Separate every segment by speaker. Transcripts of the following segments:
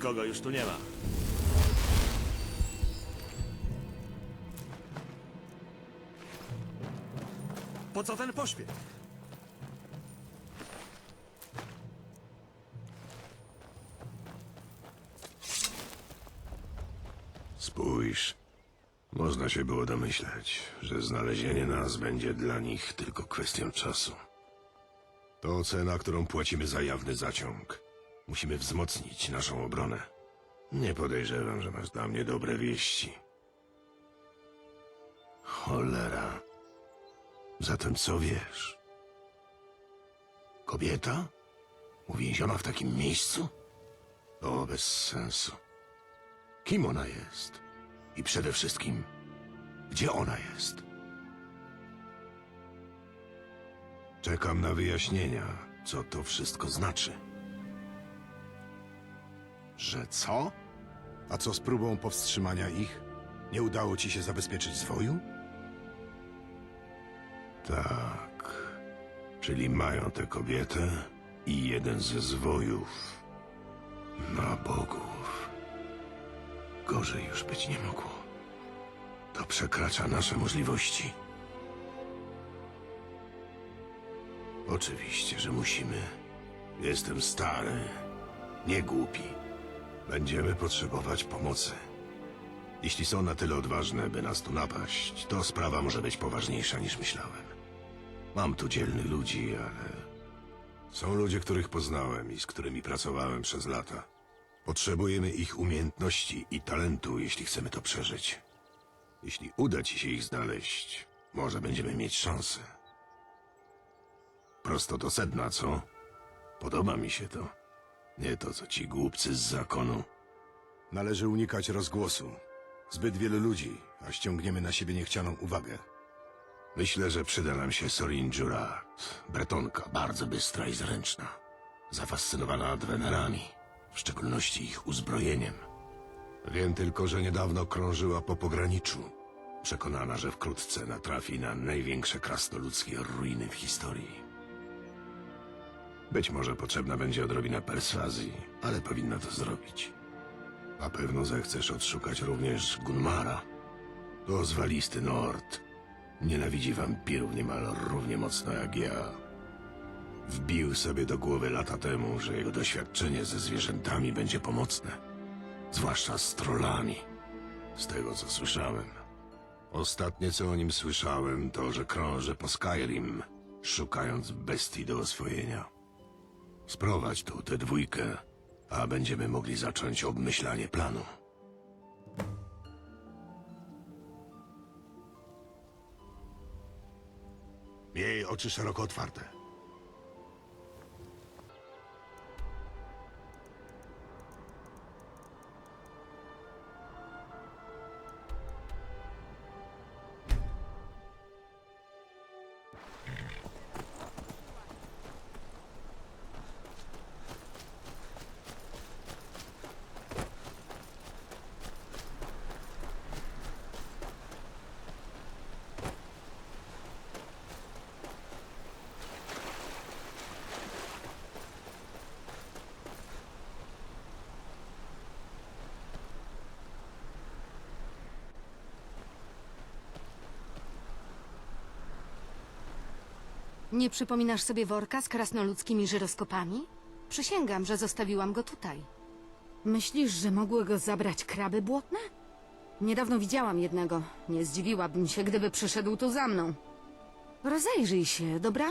Speaker 1: Nikogo już tu nie ma. Po co ten pośpiech?
Speaker 2: Spójrz. Można się było domyśleć, że znalezienie nas będzie dla nich tylko kwestią czasu. To cena, którą płacimy za jawny zaciąg. Musimy wzmocnić naszą obronę. Nie podejrzewam, że masz dla mnie dobre wieści. Cholera. Zatem co wiesz? Kobieta? Uwięziona w takim miejscu? To bez sensu. Kim ona jest? I przede wszystkim, gdzie ona jest? Czekam na wyjaśnienia, co to wszystko znaczy.
Speaker 3: Że co? A co z próbą powstrzymania ich? Nie udało ci się zabezpieczyć zwoju?
Speaker 2: Tak. Czyli mają tę kobietę i jeden ze zwojów. Na bogów. Gorzej już być nie mogło. To przekracza nasze możliwości. Oczywiście, że musimy. Jestem stary, nie głupi. Będziemy potrzebować pomocy. Jeśli są na tyle odważne, by nas tu napaść, to sprawa może być poważniejsza niż myślałem. Mam tu dzielnych ludzi, ale... Są ludzie, których poznałem i z którymi pracowałem przez lata. Potrzebujemy ich umiejętności i talentu, jeśli chcemy to przeżyć. Jeśli uda ci się ich znaleźć, może będziemy mieć szansę. Prosto do sedna, co? Podoba mi się to. Nie to, co ci głupcy z zakonu.
Speaker 3: Należy unikać rozgłosu. Zbyt wielu ludzi, a ściągniemy na siebie niechcianą uwagę.
Speaker 2: Myślę, że przyda nam się Sorin Jurat. Bretonka, bardzo bystra i zręczna. Zafascynowana adrenerami, w szczególności ich uzbrojeniem. Wiem tylko, że niedawno krążyła po pograniczu. Przekonana, że wkrótce natrafi na największe krasnoludzkie ruiny w historii. Być może potrzebna będzie odrobina perswazji, ale powinna to zrobić. Na pewno zechcesz odszukać również Gunmara. To zwalisty Nord. Nienawidzi wampirów niemal równie mocno jak ja. Wbił sobie do głowy lata temu, że jego doświadczenie ze zwierzętami będzie pomocne. Zwłaszcza z trollami. Z tego, co słyszałem. Ostatnie, co o nim słyszałem, to, że krąży po Skyrim, szukając bestii do oswojenia. Sprowadź tu tę dwójkę, a będziemy mogli zacząć obmyślanie planu.
Speaker 3: Miej oczy szeroko otwarte.
Speaker 4: Nie przypominasz sobie worka z krasnoludzkimi żyroskopami? Przysięgam, że zostawiłam go tutaj. Myślisz, że mogły go zabrać kraby błotne? Niedawno widziałam jednego. Nie zdziwiłabym się, gdyby przyszedł tu za mną. Rozejrzyj się, dobra?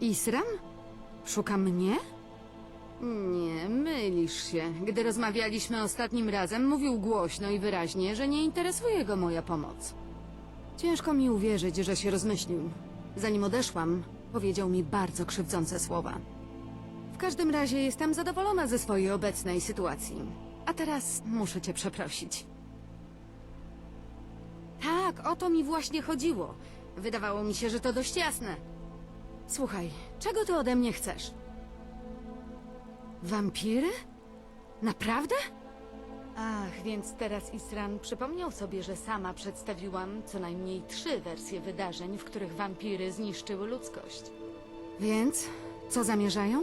Speaker 4: Isram? Szuka mnie? Nie, mylisz się. Gdy rozmawialiśmy ostatnim razem, mówił głośno i wyraźnie, że nie interesuje go moja pomoc. Ciężko mi uwierzyć, że się rozmyślił. Zanim odeszłam, powiedział mi bardzo krzywdzące słowa. W każdym razie jestem zadowolona ze swojej obecnej sytuacji. A teraz muszę cię przeprosić. Tak, o to mi właśnie chodziło. Wydawało mi się, że to dość jasne. Słuchaj, czego ty ode mnie chcesz? Wampiry? Naprawdę? Ach, więc teraz Isran przypomniał sobie, że sama przedstawiłam co najmniej trzy wersje wydarzeń, w których wampiry zniszczyły ludzkość. Więc co zamierzają?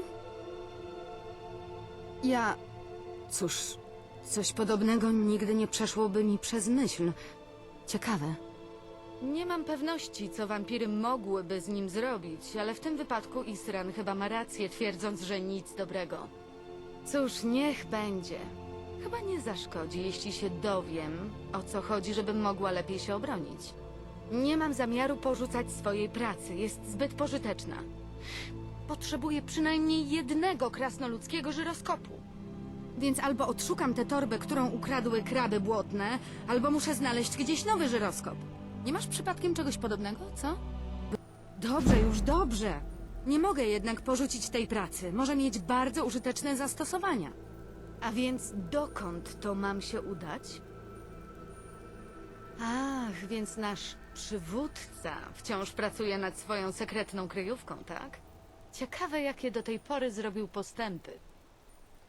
Speaker 4: Ja. Cóż, coś podobnego nigdy nie przeszłoby mi przez myśl. Ciekawe. Nie mam pewności, co wampiry mogłyby z nim zrobić, ale w tym wypadku Isran chyba ma rację, twierdząc, że nic dobrego. Cóż, niech będzie. Chyba nie zaszkodzi, jeśli się dowiem, o co chodzi, żebym mogła lepiej się obronić. Nie mam zamiaru porzucać swojej pracy, jest zbyt pożyteczna. Potrzebuję przynajmniej jednego krasnoludzkiego żyroskopu. Więc albo odszukam tę torbę, którą ukradły kraby błotne, albo muszę znaleźć gdzieś nowy żyroskop. Nie masz przypadkiem czegoś podobnego, co? Dobrze, już dobrze. Nie mogę jednak porzucić tej pracy. Może mieć bardzo użyteczne zastosowania. A więc dokąd to mam się udać? Ach, więc nasz przywódca wciąż pracuje nad swoją sekretną kryjówką, tak? Ciekawe, jakie do tej pory zrobił postępy.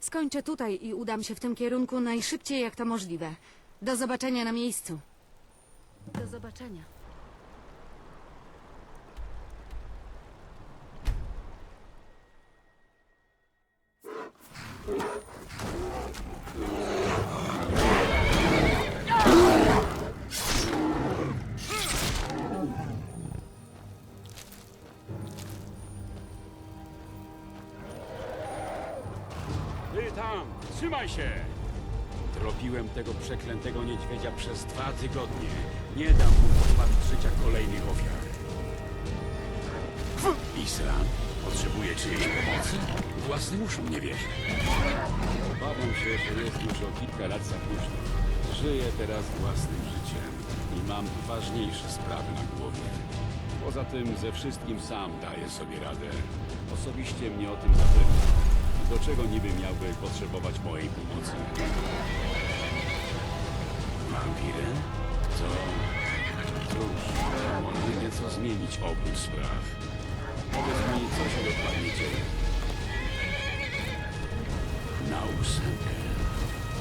Speaker 4: Skończę tutaj i udam się w tym kierunku najszybciej, jak to możliwe. Do zobaczenia na miejscu. Do zobaczenia.
Speaker 5: Się! Tropiłem tego przeklętego niedźwiedzia przez dwa tygodnie. Nie dam mu pozbawić życia kolejnych ofiar. Isran potrzebuje czyjejś pomocy? Własnym uszom nie wierzę. Obawiam się, że jest już o kilka lat za późno. Żyję teraz własnym życiem i mam ważniejsze sprawy na głowie. Poza tym ze wszystkim sam daję sobie radę. Osobiście mnie o tym zapewnił. Do czego niby miałby potrzebować mojej pomocy? Wampirem? To... Cóż, może nieco zmienić obrót spraw. Powiedz mi, co się dokładnie dzieje. Na ósemkę.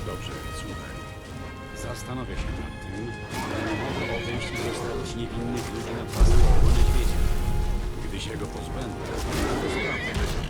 Speaker 5: Dobrze, słuchaj. Zastanowię się nad tym, ale nie mogę odejść i zostawić niewinnych ludzi na pastwę niedźwiedzia. Gdy się go pozbędę, to sprawdzę.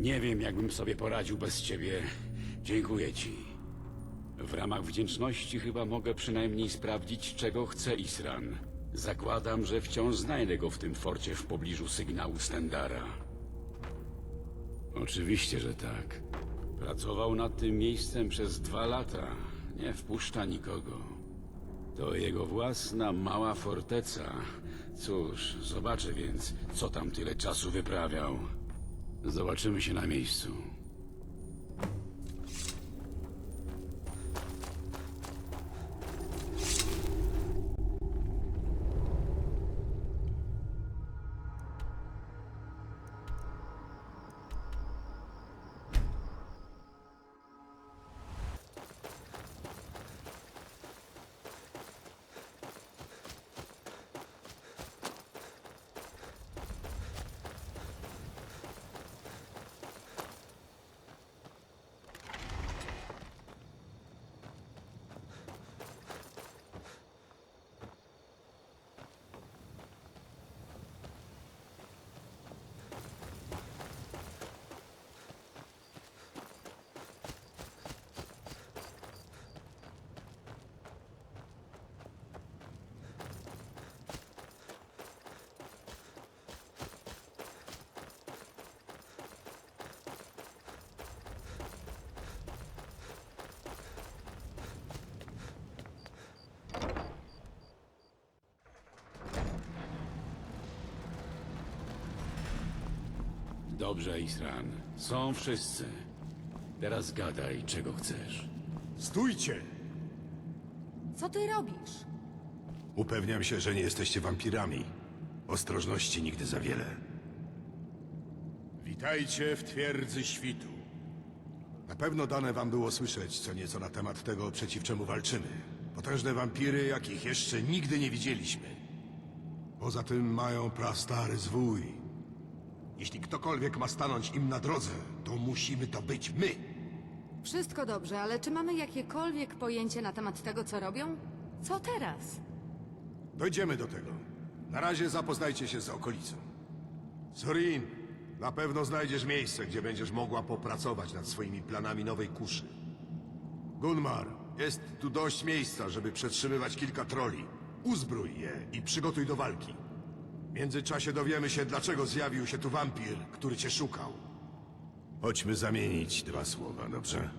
Speaker 5: Nie wiem, jakbym sobie poradził bez ciebie. Dziękuję ci. W ramach wdzięczności chyba mogę przynajmniej sprawdzić, czego chce Isran. Zakładam, że wciąż znajdę go w tym forcie w pobliżu sygnału Stendara. Oczywiście, że tak. Pracował nad tym miejscem przez dwa lata. Nie wpuszcza nikogo. To jego własna mała forteca. Cóż, zobaczę więc, co tam tyle czasu wyprawiał. Zobaczymy się na miejscu. Dobrze, Isran. Są wszyscy. Teraz gadaj, czego chcesz.
Speaker 3: Stójcie!
Speaker 4: Co ty robisz?
Speaker 3: Upewniam się, że nie jesteście wampirami. Ostrożności nigdy za wiele. Witajcie w twierdzy świtu. Na pewno dane wam było słyszeć co nieco na temat tego, przeciw czemu walczymy. Potężne wampiry, jakich jeszcze nigdy nie widzieliśmy. Poza tym mają prastary zwój. Jeśli ktokolwiek ma stanąć im na drodze, to musimy to być my.
Speaker 4: Wszystko dobrze, ale czy mamy jakiekolwiek pojęcie na temat tego, co robią? Co teraz?
Speaker 3: Dojdziemy do tego. Na razie zapoznajcie się z okolicą. Sorin, na pewno znajdziesz miejsce, gdzie będziesz mogła popracować nad swoimi planami nowej kuszy. Gunmar, jest tu dość miejsca, żeby przetrzymywać kilka troli. Uzbrój je i przygotuj do walki. W międzyczasie dowiemy się, dlaczego zjawił się tu wampir, który cię szukał. Chodźmy zamienić dwa słowa, dobrze?